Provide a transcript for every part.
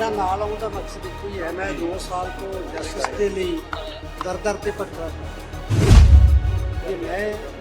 ਮੇਰਾ ਨਾਲ ਆਉਣ ਦਾ ਮਕਸਦ ਇੱਕੋ ਹੀ ਹੈ ਮੈਂ 2 ਸਾਲ ਤੋਂ ਜਸਟਿਸ ਦੇ ਲਈ ਦਰ ਦਰ ਤੇ ਭਟਕਦਾ ਜੇ ਮੈਂ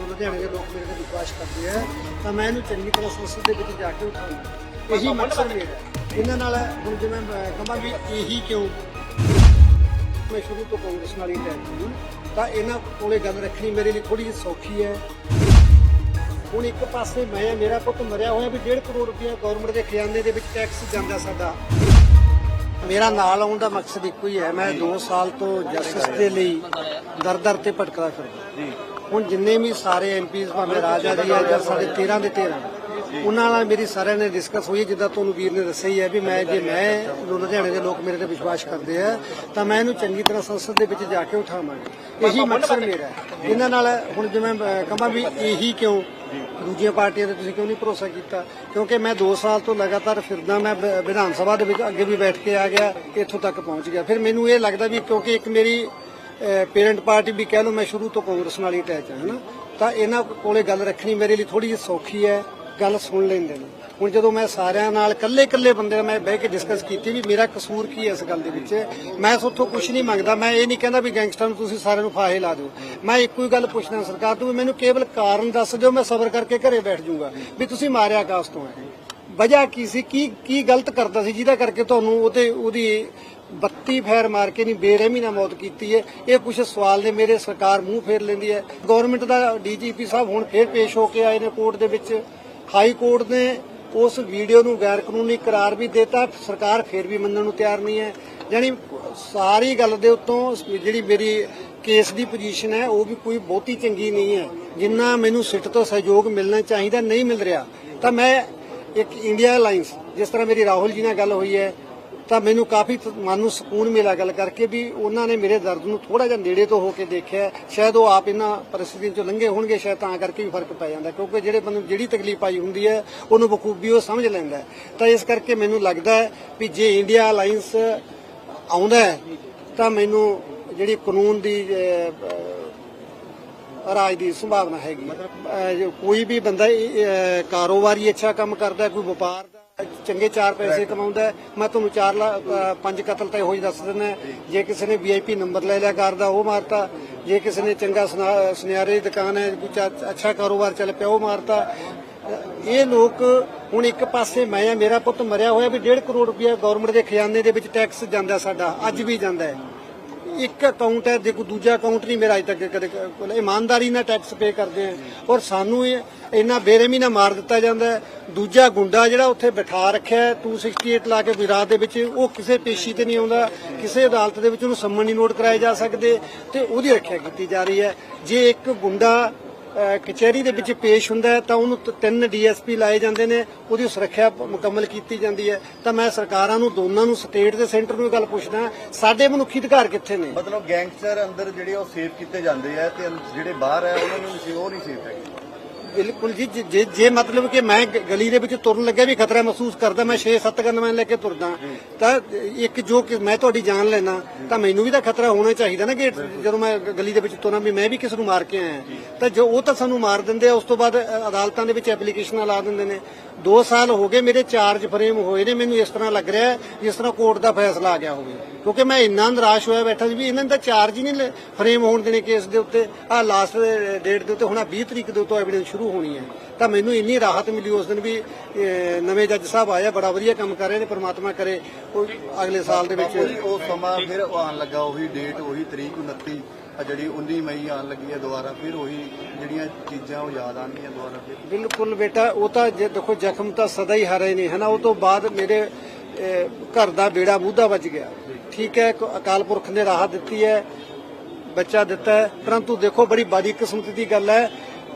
ਲੁਧਿਆਣੇ ਦੇ ਲੋਕ ਮੇਰੇ ਤੇ ਵਿਸ਼ਵਾਸ ਕਰਦੇ ਆ ਤਾਂ ਮੈਂ ਇਹਨੂੰ ਚੰਗੀ ਤਰ੍ਹਾਂ ਸੰਸਦ ਦੇ ਵਿੱਚ ਜਾ ਕੇ ਉਠਾਉਂਗਾ ਇਹੀ ਮਕਸਦ ਮੇਰਾ ਹੈ। ਇਹਨਾਂ ਨਾਲ ਹੁਣ ਜਿਵੇਂ ਮੈਂ ਕਹਾਂ ਵੀ ਇਹੀ ਕਿਉਂ? ਮੈਂ ਸ਼ੁਰੂ ਤੋਂ ਕਾਂਗਰਸ ਨਾਲ ਹੀ ਹਾਂ ਤਾਂ ਇਹਨਾਂ ਕੋਲੇ ਗੱਲ ਰੱਖਣੀ ਮੇਰੇ ਲਈ ਥੋੜੀ ਜਿਹੀ ਸੌਖੀ ਹੈ। ਹੁਣ ਇੱਕ ਪਾਸੇ ਮੈਂ ਮੇਰਾ ਪੁੱਤ ਮਰਿਆ ਹੋਇਆ ਵੀ 1.5 ਕਰੋੜ ਰੁਪਇਆ ਗਵਰਨਮੈਂਟ ਦੇ ਖਜ਼ਾਨੇ ਦੇ ਵਿੱਚ ਟੈਕਸ ਜਾਂਦਾ ਸਾਡਾ। ਮੇਰਾ ਨਾਲ ਆਉਣ ਦਾ ਮਕਸਦ ਇੱਕੋ ਹੀ ਹੈ ਮੈਂ 2 ਸਾਲ ਤੋਂ ਜਸਟਿਸ ਦੇ ਲਈ ਦਰ ਦਰ ਤੇ ਭਟਕਦਾ ਫਿਰਦਾ। ਹੁਣ ਜਿੰਨੇ ਵੀ ਸਾਰੇ ਐਮਪੀਜ਼ ਭਾਵੇਂ ਰਾਜਾ ਜੀ ਆ ਜਾਂ ਸਾਡੇ 13 ਦੇ 13 ਉਹਨਾਂ ਨਾਲ ਮੇਰੀ ਸਾਰਿਆਂ ਨੇ ਡਿਸਕਸ ਹੋਈ ਜਿੱਦਾਂ ਤੁਹਾਨੂੰ ਵੀਰ ਨੇ ਦੱਸਿਆ ਹੀ ਹੈ ਵੀ ਮੈਂ ਜੇ ਮੈਂ ਲੁਧਿਆਣੇ ਦੇ ਲੋਕ ਮੇਰੇ ਤੇ ਵਿਸ਼ਵਾਸ ਕਰਦੇ ਆ ਤਾਂ ਮੈਂ ਇਹਨੂੰ ਚੰਗੀ ਤਰ੍ਹਾਂ ਸੰਸਦ ਦੇ ਵਿੱਚ ਜਾ ਕੇ ਉਠਾਵਾਂਗਾ। ਇਹੀ ਮਕਸਦ ਮੇਰਾ ਇਹਨਾਂ ਨਾਲ ਹੁਣ ਜਿਵੇਂ ਕਹਾਂ ਵੀ ਇਹੀ ਕਿਉਂ ਦੂਜੀਆਂ ਪਾਰਟੀਆਂ ਤੇ ਤੁਸੀਂ ਕਿਉਂ ਨਹੀਂ ਭਰੋਸਾ ਕੀਤਾ? ਕਿਉਂਕਿ ਮੈਂ 2 ਸਾਲ ਤੋਂ ਲਗਾਤਾਰ ਫਿਰਦਾ, ਮੈਂ ਵਿਧਾਨ ਸਭਾ ਦੇ ਵਿੱਚ ਅੱਗੇ ਵੀ ਬੈਠ ਕੇ ਆ ਗਿਆ, ਇੱਥੋਂ ਤੱਕ ਪਹੁੰਚ ਗਿਆ। ਫਿਰ ਮੈਨੂੰ ਇਹ ਲੱਗਦਾ ਵੀ ਕਿਉਂਕਿ ਇੱਕ ਮੇਰੀ ਪੇਰੈਂਟ ਪਾਰਟੀ ਵੀ ਕਹਿ ਲਓ ਮੈਂ ਸ਼ੁਰੂ ਤੋਂ ਕਾਂਗਰਸ ਨਾਲ ਹੀ ਅਟੈਚ ਹਾਂ, ਹਨਾ? ਤਾਂ ਇਹਨਾਂ ਕੋਲੇ ਗੱਲ ਰੱਖਣੀ ਮੇਰੇ ਲਈ ਥੋੜੀ ਜਿਹੀ ਸੌਖੀ ਹੈ। ਗੱਲ ਸੁਣ ਲੈਂਦੇ ਨੇ। ਹੁਣ ਜਦੋਂ ਮੈਂ ਸਾਰਿਆਂ ਨਾਲ ਕੱਲੇ ਕੱਲੇ ਬੰਦੇ ਨਾਲ ਮੈਂ ਬਹਿ ਕੇ ਡਿਸਕਸ ਕੀਤੀ ਵੀ ਮੇਰਾ ਕਸੂਰ ਕੀ ਹੈ ਇਸ ਗੱਲ ਦੇ ਵਿੱਚ, ਮੈਂ ਸੋਥੋਂ ਕੁਝ ਨਹੀਂ ਮੰਗਦਾ, ਮੈਂ ਇਹ ਨਹੀਂ ਕਹਿੰਦਾ ਵੀ ਗੈਂਗਸਟਰ ਨੂੰ ਤੁਸੀਂ ਸਾਰਿਆਂ ਨੂੰ ਫਾਹੇ ਲਾ ਦਿਓ। ਮੈਂ ਇੱਕੋ ਹੀ ਗੱਲ ਪੁੱਛਣਾ ਸਰਕਾਰ ਤੋਂ ਵੀ ਮੈਨੂੰ ਕੇਵਲ ਕਾਰਨ ਦੱਸ ਦਿਓ, ਮੈਂ ਸਬਰ ਕਰਕੇ ਘਰੇ ਬੈਠ ਜਾਊਗਾ ਵੀ ਤੁਸੀਂ ਮਾਰਿਆ ਕਾਸ ਤੋਂ ਹੈ। ਵਜ੍ਹਾ ਕੀ ਸੀ? ਕੀ ਕੀ ਗਲਤ ਕਰਦਾ ਸੀ? ਜਿਹਦਾ ਕਰਕੇ ਤੁਹਾਨੂੰ ਉਹਦੇ, ਉਹਦੀ 32 ਫੇਰ ਮਾਰ ਕੇ ਨਹੀਂ, ਬੇਰਹਿਮੀ ਨਾਲ ਮੌਤ ਕੀਤੀ ਹੈ। ਇਹ ਕੁਝ ਸਵਾਲ ਨੇ, ਮੇਰੇ ਸਰਕਾਰ ਮੂੰਹ ਫੇਰ ਲੈਂਦੀ ਹੈ। ਗਵਰਨਮੈਂਟ ਦਾ ਡੀਜੀਪੀ ਸਾਹਿਬ ਹੁਣ ਫੇਰ ਪੇਸ਼ ਹੋ ਕੇ ਆਏ ਨੇ ਕੋਰਟ ਦੇ ਵਿੱਚ। ਹਾਈ ਕੋਰਟ ਨੇ ਉਸ ਵੀਡੀਓ ਨੂੰ ਗੈਰ ਕਾਨੂੰਨੀ ਕਰਾਰ ਵੀ ਦਿੱਤਾ, ਸਰਕਾਰ ਫੇਰ ਵੀ ਮੰਨਣ ਨੂੰ ਤਿਆਰ ਨਹੀਂ ਹੈ। ਯਾਨੀ ਸਾਰੀ ਗੱਲ ਦੇ ਉੱਤੋਂ ਜਿਹੜੀ ਮੇਰੀ ਕੇਸ ਦੀ ਪੋਜੀਸ਼ਨ ਹੈ, ਉਹ ਵੀ ਕੋਈ ਬਹੁਤੀ ਚੰਗੀ ਨਹੀਂ ਹੈ। ਜਿੰਨਾ ਮੈਨੂੰ ਸਿੱਟ ਤੋਂ ਸਹਿਯੋਗ ਮਿਲਣਾ ਚਾਹੀਦਾ, ਨਹੀਂ ਮਿਲ ਰਿਹਾ, ਤਾਂ ਮੈਂ ਇੱਕ ਇੰਡੀਆ ਅਲਾਈਅੰਸ ਜਿਸ ਤਰ੍ਹਾਂ ਮੇਰੀ ਰਾਹੁਲ ਜੀ ਨਾਲ ਗੱਲ ਹੋਈ ਹੈ ਤਾਂ ਮੈਨੂੰ ਕਾਫੀ ਮਨ ਨੂੰ ਸਕੂਨ ਮਿਲਿਆ ਗੱਲ ਕਰਕੇ ਵੀ ਉਹਨਾਂ ਨੇ ਮੇਰੇ ਦਰਦ ਨੂੰ ਥੋੜਾ ਜਿਹਾ ਨੇੜੇ ਤੋਂ ਹੋ ਕੇ ਦੇਖਿਆ ਸ਼ਾਇਦ ਉਹ ਆਪ ਇਹਨਾਂ ਪਰਿਸਥਿਤੀਆਂ ਚੋਂ ਲੰਘੇ ਹੋਣਗੇ, ਸ਼ਾਇਦ ਤਾਂ ਕਰਕੇ ਵੀ ਫ਼ਰਕ ਪੈ ਜਾਂਦਾ ਕਿਉਂਕਿ ਜਿਹੜੇ ਬੰਦੇ ਨੂੰ ਜਿਹੜੀ ਤਕਲੀਫ ਆਈ ਹੁੰਦੀ ਹੈ, ਉਹਨੂੰ ਬਖੂਬੀ ਉਹ ਸਮਝ ਲੈਂਦਾ ਹੈ। ਤਾਂ ਇਸ ਕਰਕੇ ਮੈਨੂੰ ਲੱਗਦਾ ਹੈ ਵੀ ਜੇ ਇੰਡੀਆ ਅਲਾਈਅੰਸ ਆਉਂਦਾ ਤਾਂ ਮੈਨੂੰ ਜਿਹੜੀ ਕਾਨੂੰਨ ਦੀ ਰਾਜ ਦੀ ਸੰਭਾਵਨਾ ਹੈਗੀ ਕੋਈ ਵੀ ਬੰਦਾ ਕਾਰੋਬਾਰੀ ਅੱਛਾ ਕੰਮ ਕਰਦਾ ਕੋਈ ਵਪਾਰ ਦਾ ਚੰਗੇ ਚਾਰ ਪੈਸੇ ਕਮਾਉਂਦਾ ਮੈਂ ਤੁਹਾਨੂੰ 4 ਲੱਖ ਅਹ, ਪੰਜ ਕਤਲ ਤਾਂ ਇਹੋ ਹੀ ਦੱਸ ਦਿੰਦਾ ਜੇ ਕਿਸੇ ਨੇ ਵੀਆਈਪੀ ਨੰਬਰ ਲੈ ਲਿਆ ਕਾਰ ਦਾ ਉਹ ਮਾਰਤਾ। ਜੇ ਕਿਸੇ ਨੇ ਚੰਗਾ ਸੁਨਾ- ਸੁਨਿਆਰੇ ਦੀ ਦੁਕਾਨ ਹੈ ਕੁਝ ਅੱਛਾ ਕਾਰੋਬਾਰ ਚੱਲ ਪਿਆ ਉਹ ਮਾਰਤਾ। ਇਹ ਲੋਕ ਹੁਣ ਇੱਕ ਪਾਸੇ ਮੈਂ ਆ ਮੇਰਾ ਪੁੱਤ ਮਰਿਆ ਹੋਇਆ ਵੀ 1.5 ਕਰੋੜ ਰੁਪਇਆ ਗਵਰਨਮੈਂਟ ਦੇ ਖਜ਼ਾਨੇ ਦੇ ਵਿੱਚ ਟੈਕਸ ਜਾਂਦਾ ਸਾਡਾ ਅੱਜ ਵੀ ਜਾਂਦਾ ਹੈ। ਇੱਕ ਅਕਾਊਂਟ ਹੈ, ਦੇਖੋ ਦੂਜਾ ਅਕਾਊਂਟ ਨਹੀਂ ਮੇਰਾ ਅਜੇ ਤੱਕ ਕਦੇ ਕੋਲ। ਇਮਾਨਦਾਰੀ ਨਾਲ ਟੈਕਸ ਪੇ ਕਰਦੇ ਆ। ਔਰ ਸਾਨੂੰ ਇਹ ਇੰਨਾ ਬੇਰਹਿਮੀ ਨਾਲ ਮਾਰ ਦਿੱਤਾ ਜਾਂਦਾ ਦੂਜਾ ਗੁੰਡਾ ਜਿਹੜਾ ਉੱਥੇ ਬਿਠਾ ਰੱਖਿਆ ਹੈ 268 ਲਾ ਕੇ ਵਿਰਾਦ ਦੇ ਵਿੱਚ, ਉਹ ਕਿਸੇ ਪੇਸ਼ੀ ਤੇ ਨਹੀਂ ਆਉਂਦਾ। ਕਿਸੇ ਅਦਾਲਤ ਦੇ ਵਿੱਚ ਉਹਨੂੰ ਸੰਮਨ ਨਹੀਂ ਨੋਟ ਕਰਾਏ ਜਾ ਸਕਦੇ। ਤੇ ਉਹਦੀ ਰੱਖਿਆ ਕੀਤੀ ਜਾ ਰਹੀ ਹੈ। ਜੇ ਇੱਕ ਗੁੰਡਾ ਕਚਹਿਰੀ ਦੇ ਵਿੱਚ ਪੇਸ਼ ਹੁੰਦਾ ਹੈ, ਤਾਂ ਉਹਨੂੰ ਤ- ਤਿੰਨ ਡੀਐਸਪੀ ਲਾਏ ਜਾਂਦੇ ਨੇ, ਉਹਦੀ ਸੁਰੱਖਿਆ ਪ- ਮੁਕੰਮਲ ਕੀਤੀ ਜਾਂਦੀ ਹੈ। ਤਾਂ ਮੈਂ ਸਰਕਾਰਾਂ ਨੂੰ, ਦੋਨਾਂ ਨੂੰ, ਸਟੇਟ ਤੇ ਸੈਂਟਰ ਨੂੰ ਇਹ ਗੱਲ ਪੁੱਛਦਾ ਸਾਡੇ ਮਨੁੱਖੀ ਅਧਿਕਾਰ ਕਿੱਥੇ ਨੇ? ਮਤਲਬ ਗੈਂਗਸਟਰ ਅੰਦਰ ਜਿਹੜੇ ਉਹ ਸੇਵ ਕੀਤੇ ਜਾਂਦੇ ਆ ਤੇ ਜਿਹੜੇ ਬਾਹਰ ਆ, ਉਹਨਾਂ ਨੂੰ ਨਹੀਂ ਉਹ ਨਹੀਂ ਸੇਵ ਹੈਗੇ। ਬਿਲਕੁਲ ਜੀ ਜੇ- ਮਤਲਬ ਕਿ ਮੈਂ ਗ- ਗਲੀ ਦੇ ਵਿੱਚ ਤੁਰਨ ਲੱਗਿਆ ਵੀ ਖਤਰਾ ਮਹਿਸੂਸ ਕਰਦਾ ਮੈਂ 6-7 ਗਨਮੈਨ ਲੈ ਕੇ ਤੁਰਦਾ ਤਾਂ ਇੱਕ ਜੋ ਕਿ ਮੈਂ ਤੁਹਾਡੀ ਜਾਨ ਲੈਣਾ ਤਾਂ ਮੈਨੂੰ ਵੀ ਤਾਂ ਖਤਰਾ ਹੋਣਾ ਚਾਹੀਦਾ ਨਾ ਕਿ ਜਦੋਂ ਮੈਂ ਗ- ਗਲੀ ਦੇ ਵਿੱਚ ਤੁਰਾਂ ਵੀ ਮੈਂ ਵੀ ਕਿਸ ਨੂੰ ਮਾਰ ਕੇ ਆਇਆ। ਤਾਂ ਜੋ ਉਹ ਤਾਂ ਸਾਨੂੰ ਮਾਰ ਦਿੰਦੇ ਆ ਉਸ ਤੋਂ ਬਾਅਦ ਅ, ਅਦਾਲਤਾਂ ਦੇ ਵਿੱਚ ਐਪਲੀਕੇਸ਼ਨਾਂ ਲਾ ਦਿੰਦੇ ਨੇ। 2 ਸਾਲ ਹੋ ਗਏ ਮੇਰੇ ਚਾਰਜ ਫਰੇਮ ਹੋਏ ਨੇ, ਮੈਨੂੰ ਇਸ ਤਰ੍ਹਾਂ ਲੱਗ ਰਿਹਾ ਜਿਸ ਤਰ੍ਹਾਂ ਕੋਰਟ ਦਾ ਫੈਸਲਾ ਆ ਗਿਆ ਹੋਵੇ। ਕਿਉਂਕਿ ਮੈਂ ਇੰਨਾ ਨਿਰਾਸ਼ ਹੋਇਆ ਬੈਠਾ ਸੀ ਵੀ ਇਹਨਾਂ ਦਾ ਚਾਰਜ ਹੀ ਨਹੀਂ ਫਰੇਮ ਹੋਣ ਦੇਣੇ ਕੇਸ ਦੇ ਉੱਤੇ। ਆ ਲਾਸਟ ਡੇਟ ਦੇ ਉੱਤੇ ਹੁਣ 20 ਤਰੀਕ ਦੇ ਉੱਤੇ ਐਵੀਡੈਂਸ ਸ਼ੁਰੂ ਹੋਣੀ ਹੈ। ਤਾਂ ਮੈਨੂੰ ਇੰਨੀ ਰਾਹਤ ਮਿਲੀ ਉਸ ਦਿਨ ਵੀ ਨਵੇਂ ਜੱਜ ਸਾਹਿਬ ਆਇਆ ਬੜਾ ਵਧੀਆ ਕੰਮ ਕਰ ਰਹੇ ਨੇ, ਪ੍ਰਮਾਤਮਾ ਕਰੇ। ਅਗਲੇ ਸਾਲ ਦੇ ਵਿੱਚ ਉਹ ਸਮਾਂ ਫਿਰ ਆਉਣ ਲੱਗਾ, ਉਹੀ ਡੇਟ ਉਹੀ ਤਰੀਕ 29 ਆ ਜਿਹੜੀ 19 ਮਈ ਆਉਣ ਲੱਗੀ ਹੈ ਦੁਬਾਰਾ, ਫਿਰ ਉਹੀ ਜਿਹੜੀਆਂ ਚੀਜ਼ਾਂ ਉਹ ਯਾਦ ਆਉਣਗੀਆਂ ਦੁਬਾਰਾ ਫਿਰ। ਬਿਲਕੁਲ ਬੇਟਾ, ਉਹ ਤਾਂ ਜੇ ਦੇਖੋ ਜ਼ਖਮ ਤਾਂ ਸਦਾ ਹੀ ਹਰੇ ਨੇ, ਹਨਾ? ਉਹ ਤੋਂ ਬਾਅਦ ਮੇਰੇ ਘਰ ਦਾ ਬੇੜਾ ਮੂਧਾ ਵੱਜ ਗਿਆ। ਠੀਕ ਹੈ ਅਕਾਲ ਪੁਰਖ ਨੇ ਰਾਹਤ ਦਿੱਤੀ ਹੈ, ਬੱਚਾ ਦਿੱਤਾ ਹੈ, ਪਰੰਤੂ ਦੇਖੋ ਬੜੀ ਬਾਦੀ ਕਿਸਮਤ ਦੀ ਗੱਲ ਹੈ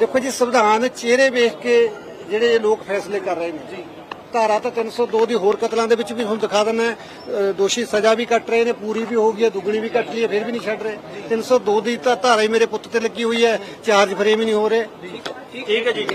ਦੇਖੋ ਜੀ ਸੰਵਿਧਾਨ ਚਿਹਰੇ ਵੇਖ ਕੇ ਜਿਹੜੇ ਲੋਕ ਫੈਸਲੇ ਕਰ ਰਹੇ ਨੇ। ਧਾਰਾ ਤਾਂ 302 ਦੀ ਹੋਰ ਕਤਲਾਂ ਦੇ ਵਿੱਚ ਵੀ ਹੁਣ ਦਿਖਾ। ਅ, ਦੋਸ਼ੀ ਸਜ਼ਾ ਵੀ ਕੱਟ ਰਹੇ ਨੇ ਪੂਰੀ ਵੀ ਹੋ ਗਈ ਹੈ ਦੁੱਗਣੀ ਵੀ ਕੱਟ ਲਈ ਹੈ ਫਿਰ ਵੀ ਨਹੀਂ ਛੱਡ ਰਹੇ। 302 ਦੀ ਤਾਂ ਧਾਰਾ ਹੀ ਮੇਰੇ ਪੁੱਤ ਤੇ ਲੱਗੀ ਹੋਈ ਹੈ ਚਾਰਜ ਫਰੇਮ ਹੀ ਨਹੀਂ ਹੋ ਰਹੇ। ਠੀਕ ਹੈ ਜੀ।